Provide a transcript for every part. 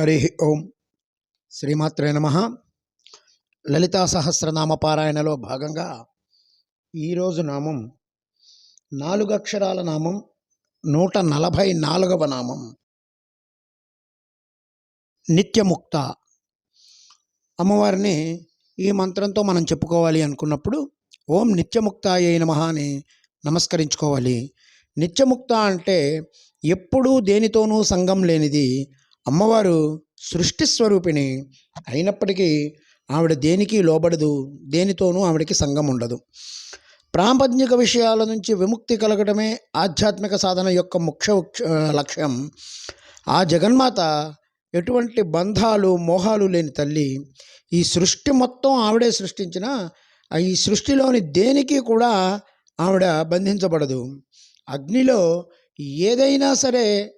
హరి ఓం శ్రీమాత్రే నమ. లలితా సహస్రనామ పారాయణలో భాగంగా ఈరోజు నామం నాలుగు అక్షరాల నామం నూట నలభై నాలుగవ నామం. నిత్యముక్త. అమ్మవారిని ఈ మంత్రంతో మనం చెప్పుకోవాలి అనుకున్నప్పుడు ఓం నిత్యముక్త అయి నమః అని నమస్కరించుకోవాలి. నిత్యముక్త అంటే ఎప్పుడూ దేనితోనూ సంఘం లేనిది అమ్మవారు సృష్టి స్వరూపిణి అయినప్పటికీ ఆవిడ దేనికి లోబడదు దేనితోనూ ఆవిడకి సంగం ఉండదు. ప్రాపంచిక విషయాల నుంచి విముక్తి కలగడమే ఆధ్యాత్మిక సాధన యొక్క ముఖ్య ఉక్ష- లక్ష్యం. ఆ జగన్మాత ఎటువంటి బంధాలు మోహాలు లేని తల్లి. ఈ సృష్టి మొత్తం ఆవిడే సృష్టించిన ఈ సృష్టిలోని దేనికి కూడా ఆవిడ బంధించబడదు. అగ్నిలో ఏదైనా సరే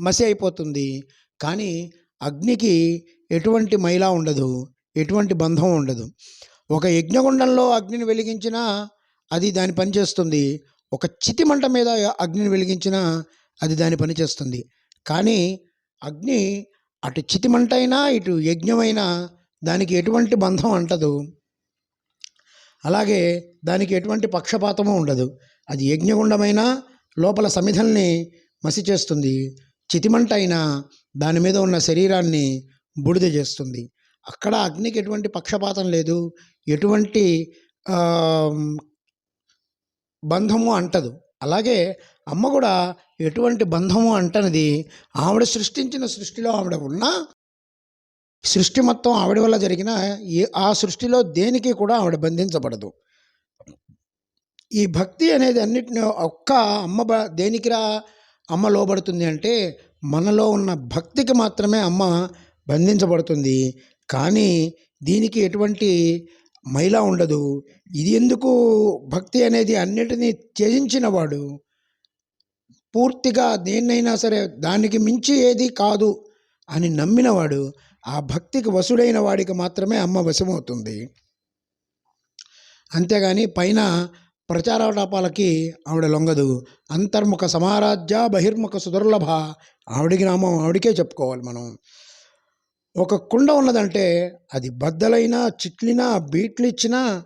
మసి అయిపోతుంది. కానీ అగ్నికి ఎటువంటి మైలా ఉండదు ఎటువంటి బంధం ఉండదు. ఒక యజ్ఞగుండంలో అగ్నిని వెలిగించినా అది దాని పని చేస్తుంది. ఒక చితి మంట మీద అగ్నిని వెలిగించినా అది దాని పని చేస్తుంది. కానీ అగ్ని అటు చితిమంట అయినా ఇటు యజ్ఞమైనా దానికి ఎటువంటి బంధం అంటదు. అలాగే దానికి ఎటువంటి పక్షపాతము ఉండదు. అది యజ్ఞగుండమైనా లోపల సమిధల్ని మసి చేస్తుంది చితిమంట అయినా దాని మీద ఉన్న శరీరాన్ని బూడిద చేస్తుంది. అక్కడ అగ్నికి ఎటువంటి పక్షపాతం లేదు. ఎటువంటి బంధము అంటదు. అలాగే అమ్మ కూడా ఎటువంటి బంధము అంటనిది ఆవిడ సృష్టించిన సృష్టిలో ఆవిడ ఉన్నా సృష్టి మొత్తం ఆవిడ వల్ల జరిగిన ఏ ఆ సృష్టిలో దేనికి కూడా ఆవిడ బంధించబడదు. ఈ భక్తి అనేది అన్నిటిని ఒక్క అమ్మ దేనికిరా అమ్మ లోబడుతుంది అంటే మనలో ఉన్న భక్తికి మాత్రమే అమ్మ బంధించబడుతుంది. కానీ దీనికి ఎటువంటి మైలా ఉండదు. ఇది ఎందుకు భక్తి అనేది అన్నిటినీ త్యజించినవాడు పూర్తిగా దేన్నైనా సరే దానికి మించి ఏది కాదు అని నమ్మినవాడు ఆ భక్తికి వసుడైన వాడికి మాత్రమే అమ్మ వశమవుతుంది. అంతేగాని పైన ప్రచారాటాపాలకి ఆవిడ లొంగదు అంతర్ముఖ సమారాధ్య బహిర్ముఖ సుదుర్లభ ఆవిడికి నామం ఆవిడికే చెప్పుకోవాలి మనం. ఒక కుండ ఉన్నదంటే అది బద్దలైనా చిట్లినా బీట్లు ఇచ్చినా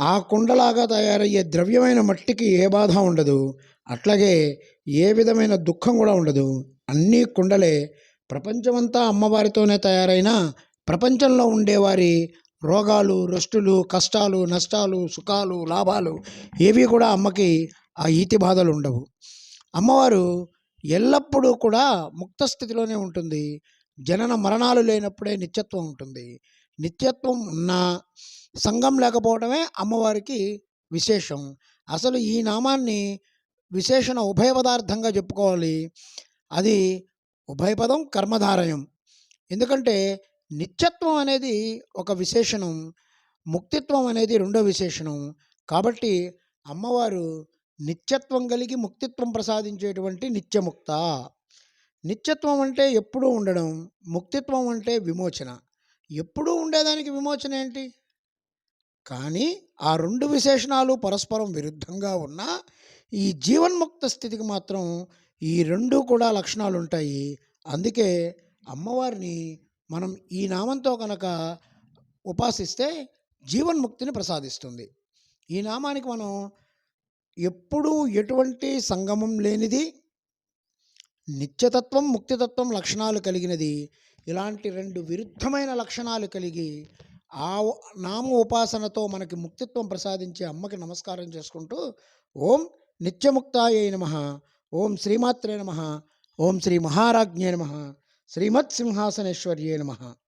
ఆ కుండలాగా తయారయ్యే ద్రవ్యమైన మట్టికి ఏ బాధ ఉండదు. అట్లాగే ఏ విధమైన దుఃఖం కూడా ఉండదు. అన్నీ కుండలే. ప్రపంచమంతా అమ్మవారితోనే తయారైన ప్రపంచంలో ఉండేవారి రోగాలు రష్టులు కష్టాలు నష్టాలు సుఖాలు లాభాలు ఏవి కూడా అమ్మకి ఆ ఈతి బాధలు ఉండవు. అమ్మవారు ఎల్లప్పుడూ కూడా ముక్త స్థితిలోనే ఉంటుంది. జనన మరణాలు లేనప్పుడే నిత్యత్వం ఉంటుంది. నిత్యత్వం ఉన్నా సంఘం లేకపోవడమే అమ్మవారికి విశేషం. అసలు ఈ నామాన్ని విశేషణ ఉభయ పదార్థంగా చెప్పుకోవాలి. అది ఉభయపదం కర్మధారయం. ఎందుకంటే నిత్యత్వం అనేది ఒక విశేషణం ముక్తిత్వం అనేది రెండో విశేషణం. కాబట్టి అమ్మవారు నిత్యత్వం కలిగి ముక్తిత్వం ప్రసాదించేటువంటి నిత్యముక్త. నిత్యత్వం అంటే ఎప్పుడూ ఉండడం ముక్తిత్వం అంటే విమోచన. ఎప్పుడూ ఉండేదానికి విమోచన ఏంటి? కానీ ఆ రెండు విశేషణాలు పరస్పరం విరుద్ధంగా ఉన్నా ఈ జీవన్ముక్త స్థితికి మాత్రం ఈ రెండు కూడా లక్షణాలు ఉంటాయి అందుకే అమ్మవారిని మనం ఈ నామంతో కనుక ఉపాసిస్తే జీవన్ముక్తిని ప్రసాదిస్తుంది. ఈ నామానికి మనం ఎప్పుడూ ఎటువంటి సంగమం లేనిది నిత్యతత్వం ముక్తితత్వం లక్షణాలు కలిగినది ఇలాంటి రెండు విరుద్ధమైన లక్షణాలు కలిగి ఆ నామ ఉపాసనతో మనకి ముక్తిత్వం ప్రసాదించే అమ్మకి నమస్కారం చేసుకుంటూ ఓం నిత్యముక్తాయ నమ ఓం శ్రీమాత్రే నమ ఓం శ్రీ మహారాజ్ఞే నమ. श्रीमत् सिंहासनेश्वर्य नमः।